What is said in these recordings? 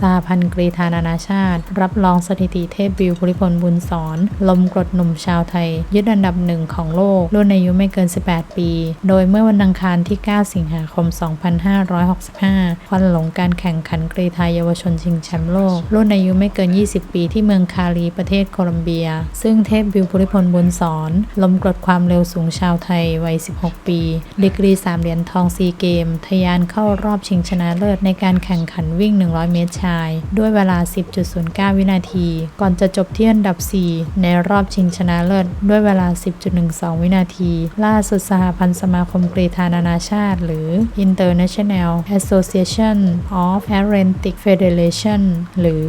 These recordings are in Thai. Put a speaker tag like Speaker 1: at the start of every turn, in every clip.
Speaker 1: สหพันธ์กรีฑานานาชาติ รับรองสถิติเทพบิวภูริพลบุญสอนลมกรดหนุ่มชาวไทย ยึดอันดับหนึ่งของโลก รุ่นอายุไม่เกิน 18 ปี โดยเมื่อวันอังคารที่ 9 สิงหาคม 2565 ควันหลงการแข่งขันกรีฑาเยาวชนชิงแชมป์โลก รุ่นอายุไม่เกิน 20 ปีที่เมืองคาลีประเทศโคลัมเบีย ซึ่งเทพบิวภูริพลบุญสอนลมกรดความเร็วสูงชาวไทยวัย 16 ปี ดีกรี 3 เหรียญทองซีเกมทะยานเข้ารอบชิงชนะเลิศในการแข่งขันวิ่ง 100 เมตรชาย ด้วยเวลา 10.09 วินาที ก่อนจะจบที่อันดับ 4 ในรอบชิงชนะเลิศด้วยเวลา 10.12 วินาที ล่าสุดสหพันธ์สมาคมกรีฑานานาชาติ หรือ International Association of Athletic Federation หรือ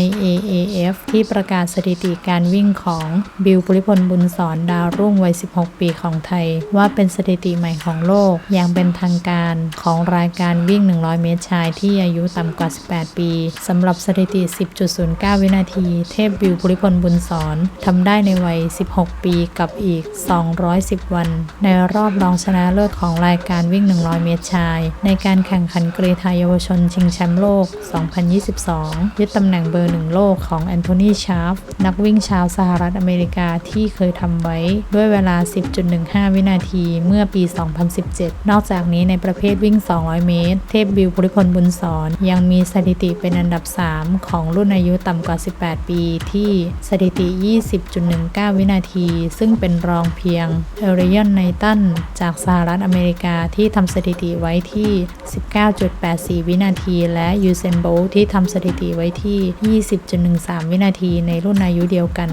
Speaker 1: IAAF ที่ประกาศสถิติการวิ่งของบิลปุริพลบุญสอนดาวรุ่งวัย 16 ปีของไทย ว่าเป็นสถิติใหม่ของโลกอย่างเป็นทางการของรายการวิ่ง 100 เมตรชายที่อายุต่ำกว่า 18 ปีสำหรับสถิติ 10.09 วินาที เทพบิวปุริพลบุญสอนทำได้ในวัย 16 ปีกับอีก 210 วัน ในรอบรองชนะเลิศของรายการวิ่ง 100 เมตรชาย ในการแข่งขันกรีฑาเยาวชนชิงแชมป์โลก 2022 ยึดตำแหน่งเบอร์หนึ่งโลกของแอนโทนีชาร์ฟนักวิ่งชาวสหรัฐอเมริกาที่เคยทำไว้ด้วยเวลา 10.15 วินาทีเมื่อปี 2017 นอกจากนี้ในประเภทวิ่ง 200 เมตร เทพบิวภูริพลบุญสอนยังมีสถิติเป็นอันดับ 3 ของรุ่นอายุต่ำกว่า 18 ปีที่สถิติ 20.19 วินาที ซึ่งเป็นรองเพียงเอริยอนไนตันจากสหรัฐอเมริกาที่ทำสถิติไว้ที่ 19.84 วินาที และยูเซนโบว์ที่ทำสถิติไว้ที่ 20.13 วินาทีในรุ่นอายุเดียวกัน